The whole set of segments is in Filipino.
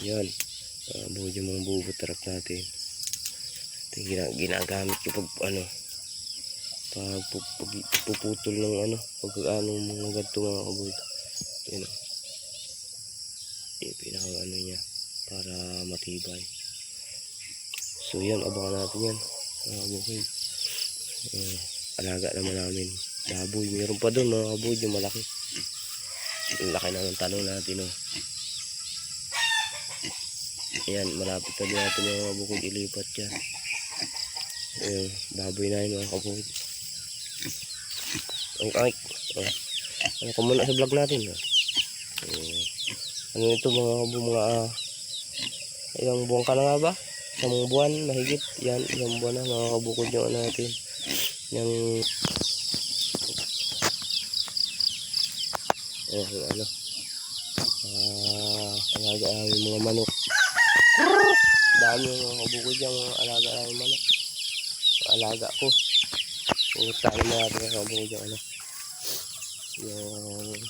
Yan. Uh, buhod yung mga bubutrap natin. Ito yung gina- ginagamit ko pag ano pag, puputol ng ano pag ano mga ganito mga kabuhod. Yan o. Yung pinaka ano niya para matibay. So yan, abangan natin yan. Mga kabuhod. Uh, alaga naman namin. Baboy. Meron pa doon mga kabuhod yung malaki. Ang laki na ng talong natin oh. Ayan, malapit na din natin yung mga bukod ilipat dyan. Ayun, baboy na yun mga kabukod. Ang ay, oh. Ano ka muna sa vlog natin. Oh. Oh. Ano ito mga kabukod, mga ah, ilang buwan ka na nga ba? Isang buwan, mahigit. Yan, isang buwan na mga kabukod yung ano natin. Yung, oh, yung ano. Ah, alaga namin mga manok. Dami mga kabukod yung mga alaga namin manok. Mga alaga ko. Putahin na natin yung kabukod yung ano. Yung,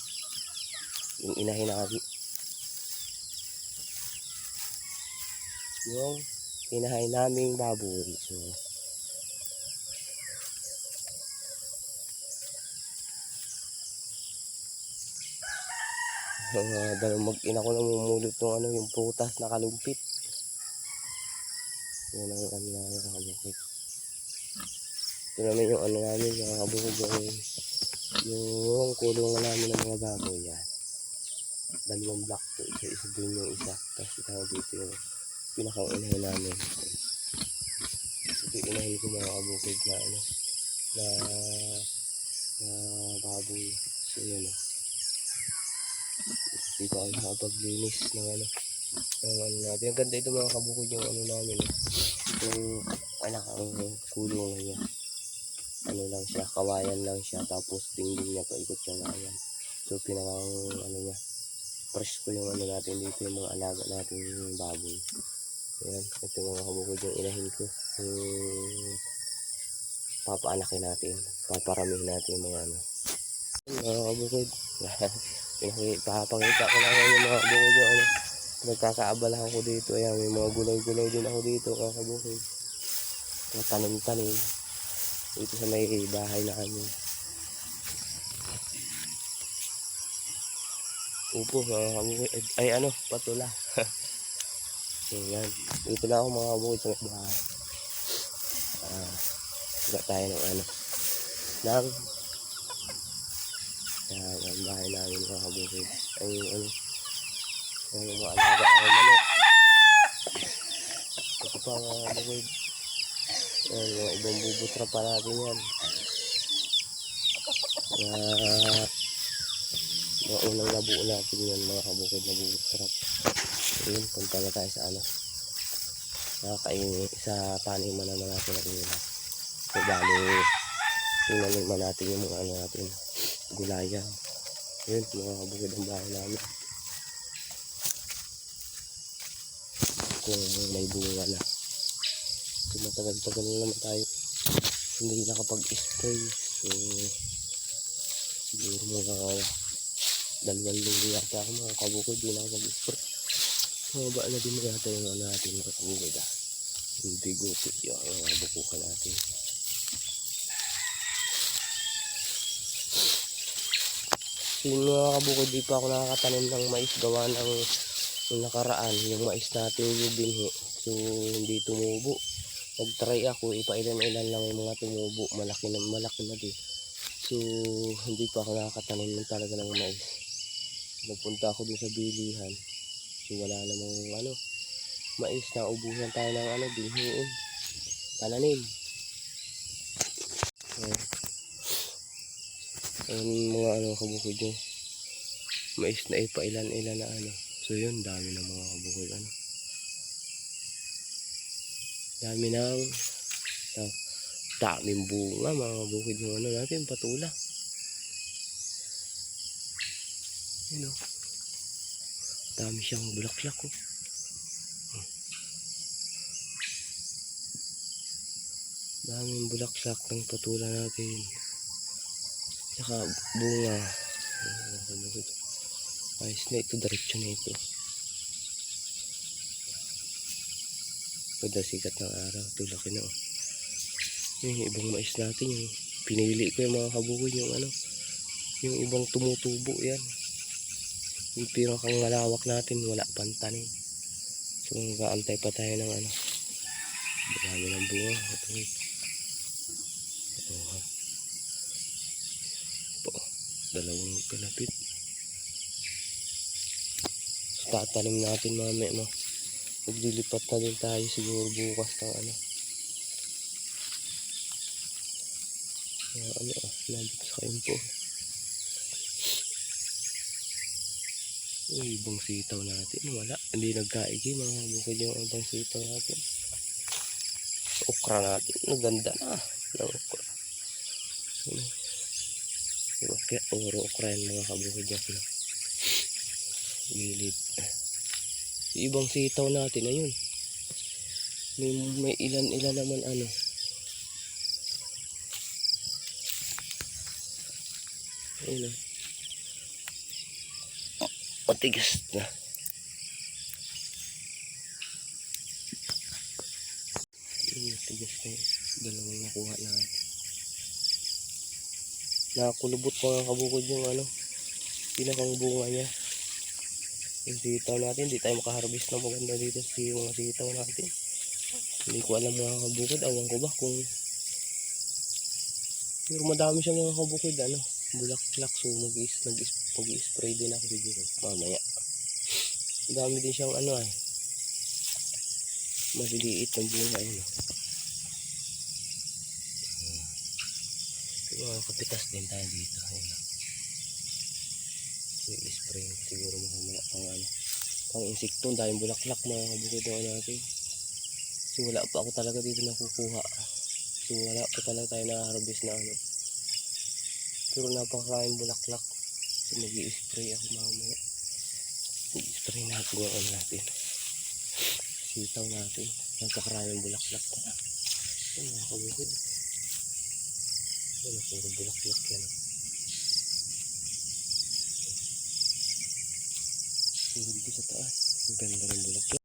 yung inahin natin. Yung inahin naming baboy. So, uh, dahil mag-ina ko namumulot ng ano, yung prutas na kalumpit. Yan ang ano namin kakabukit. Ito naman yung ano namin, yung kakabukit yung, yung kulungan namin ng mga baboy yan. Dalawang block to, isa isa dun yung isa. Tapos itaw dito yung pinakang inahin namin. Ito yung inahin ko mga kabukid na ano, na, na baboy. So yun o. Dito ako nakapaglinis ng ano, ng ano natin. Ang ganda ito mga kabukod yung ano namin. eh. Yung anak ang kulong niya. Ano lang siya, kawayan lang siya. Tapos dingding niya paikot yung kawayan. So pinakang ano niya, fresh ko yung ano natin dito yung mga alaga natin yung baboy. Ayan, ito mga kabukod yung inahin ko. Yung papaanakin natin. Paparamihin natin yung mga ano. Mga kabukod. Pinapakita ko lang yung mga bukod yung ano. Nagkakaabalahan ko dito. Ayan, may mga gulay-gulay din ako dito. Kakabukod. Mga tanim-tanim. Dito sa may bahay na kami. Upo, mga. Ay, ano, patula. Ayan. Dito na ako mga kabukod sa may bahay. Ah, wala tayo ng ano. Ng yan, ang bahay namin mga kabukid. Ay, ano, yung mga alaga ang manok. Ito pa mga kabukid. Yan, mga ibang bubutra pa natin yan. Kaya, mga unang nabuo natin yan mga kabukid na bubutrap. Ayun, punta na tayo sa ano. Nakakain sa taniman naman natin na kanila. So, bali, tingnan naman natin yung mga ano natin gulayan. Yun, mga kabukid ang bahay namin. Kung may bunga na. Kung matagal-tagal na naman tayo hindi nakapag-spray. So, siguro mga dalawang linggo yata ako mga kabukid di nakapag-spray. Mababa na din yata yung ano natin mga kabukid ah. Hindi gupit yung mga bukukan natin. Yung mga kabukid, di pa ako nakakatanim ng mais gawa ng yung nakaraan, yung mais natin yung binhi. So, hindi tumubo. Nag-try ako, ipailan-ilan lang yung mga tumubo. Malaki na, malaki na din. So, hindi pa ako nakakatanim ng talaga ng mais. Nagpunta ako dun sa bilihan. So, wala namang ano, mais na ubusan tayo ng ano, binhiin. Pananim. Ayun mga ano kabukid nyo. Mais na ipailan-ilan na ano. So yun, dami ng mga kabukid ano. Dami ng uh, daming bunga mga kabukid ng ano natin, patula. Yun o. Dami siyang bulaklak oh. Daming bulaklak ng patula natin. Tsaka bunga. Ayos na ito, diretso na ito. Ganda sikat ng araw. Ito laki na oh. Yung ibang mais natin yung pinili ko yung mga kabukid yung ano. Yung ibang tumutubo yan. Yung pinakang malawak natin wala pang tanim. So mag-aantay pa tayo ng ano. Marami ng bunga. Ito. Oh, po, dalawang kalapit. So, tatanim natin mamaya mo. Maglilipat na din tayo siguro bukas ng ano. Uh, ano ah, sa kain po. Yung ibang sitaw natin, wala. Hindi nagkaigi, mga bukod yung ibang sitaw natin. Okra natin, naganda na. Ng okra. Yung okra, oro okra yan mga kabukod yan. Ano? Gilid. Yung ibang sitaw natin, ayun. May, may ilan-ilan naman ano. Ayun oh. Matigas na. Ayun, matigas na yun. Dalawang nakuha natin. Nakakulubot mga kabukod yung ano. Pinakang bunga niya. Yung sitaw natin, hindi tayo makaharvest na maganda dito sa mga sitaw natin. Hindi ko alam mga kabukod, awan ko ba kung pero madami siya mga kabukid ano bulaklak so mag nag spray din ako siguro mamaya madami din siyang ano ay maliliit ng bunga ayun mga kapitas din tayo dito ayun oh. Spray siguro mamaya pang ano pang insekto dahil bulaklak mga kabukid ako natin so wala pa ako talaga dito nakukuha So wala pa talaga tayo na-harvest na ano. Pero napakaraming bulaklak. So mag spray ako mamaya. I-spray natin yung ano natin. Sitaw natin. Napakaraming bulaklak. Ano mga kabukid. Ano puro bulaklak yan. oh. Ang ganda sa taas. Ang ganda ng bulaklak.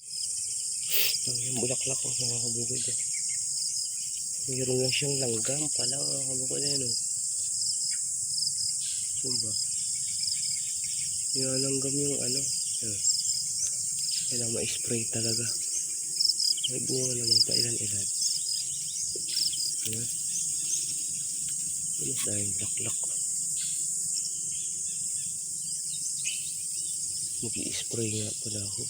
Ang yung bulaklak ko mga kabukid. Oh. Mayroon lang siyang langgam pala mga kabukod na yun oh. Saan? Yung langgam yung ano. Yan. Kailangan ma-spray talaga. May bunga naman pa ilan-ilan. Ayan. Ano dahil blaklak. Mag-i-spray nga pala ako.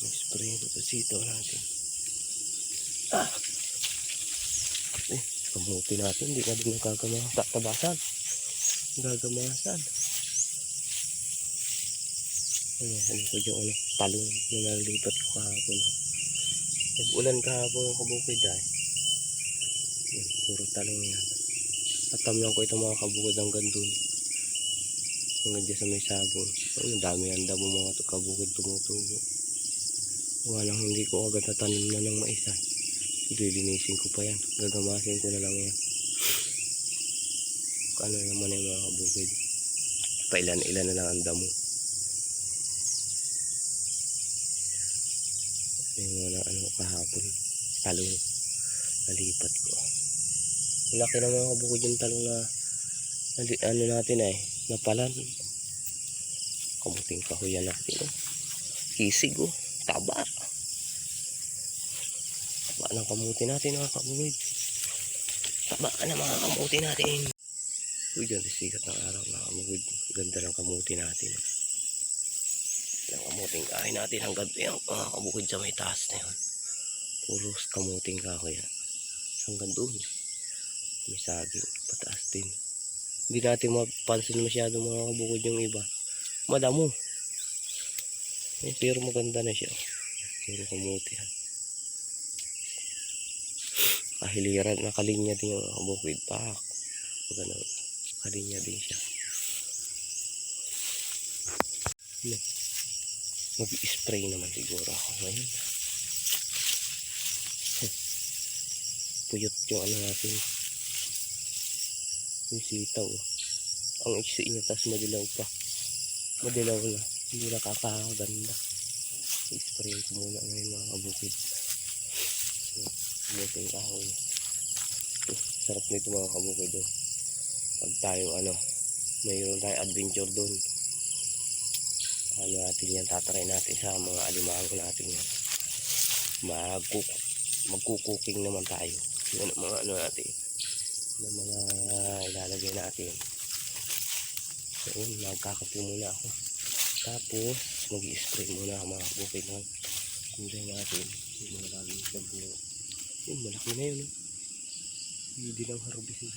Mag-spray sa sitaw natin. Ah. Eh, kamuti natin, hindi na din nagkagama. Tatabasan. Gagamasan. Ano, ano ko yung ano, talong na nalipat ko kahapon. Nag-ulan kahapon ang kabukid. Yan, puro talong yan. Atam lang ko itong mga kabukid hanggang dun. Hanggang dyan sa may sabon. Ang dami ang damo mga kabukid tumutubo. Walang hindi ko agad natanim na ng maisa. Lilinisin ko pa yan. Gagamasin ko na lang yan. Kano naman yung mga kabukid. Pailan-ilan na lang ang damo. Yung mga ano kahapon. Talong. Nalipat ko. Malaki na mga kabukid yung talong na nali, ano natin ay napalan. Kamuting kahuyan natin. Oh. Kisig oh. Taba. Taba ng kamuti natin mga kabukid. Taba na mga kamuti natin. Uy, dyan sikat ng araw mga kabukid. Ganda ng kamuti natin. oh. Yung kamuting kahoy natin hanggang yung mga kabukid sa may taas na yun. Puros kamuting kahoy yan. Hanggang doon. May saging. Pataas din. Hindi natin mapansin masyado mga kabukid yung iba. Madamo. Eh, pero maganda na siya. Puro kamuti yan. Kahiliran, nakalinya din yung kabukid. Pak. Ganun. Nakalinya din siya. Ano? mag-spray naman siguro ako ngayon. Puyot yung ano natin. Yung sitaw. oh. Ang iksi niya tas madilaw pa. Madilaw na. Hindi nakakaganda. I-spray ko muna ngayon mga kabukid. Buti yung kahoy. Eh, Sarap nito mga kabukid oh. Pag tayo ano, mayroon tayo adventure doon. Ano natin yan, tatry natin sa mga alimango natin yan. Magkuk magkukuking naman tayo. Yan ang mga ano natin. Ang mga ilalagay natin. So, yun, magkakape muna ako. Tapos, mag-spray muna ako mga kabukid ng kulay natin. Yung mga laging sabuno. Yun, malaki na yun. Oh. Hindi lang harvest.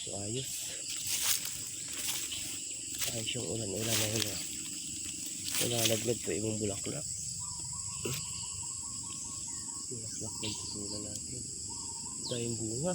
So, ayos. Ayos yung ulan-ulan na yun. Ah. Nalalaglag pa ibang bulaklak. Hmm? Bulaklak ng putulan natin. Dahil bunga.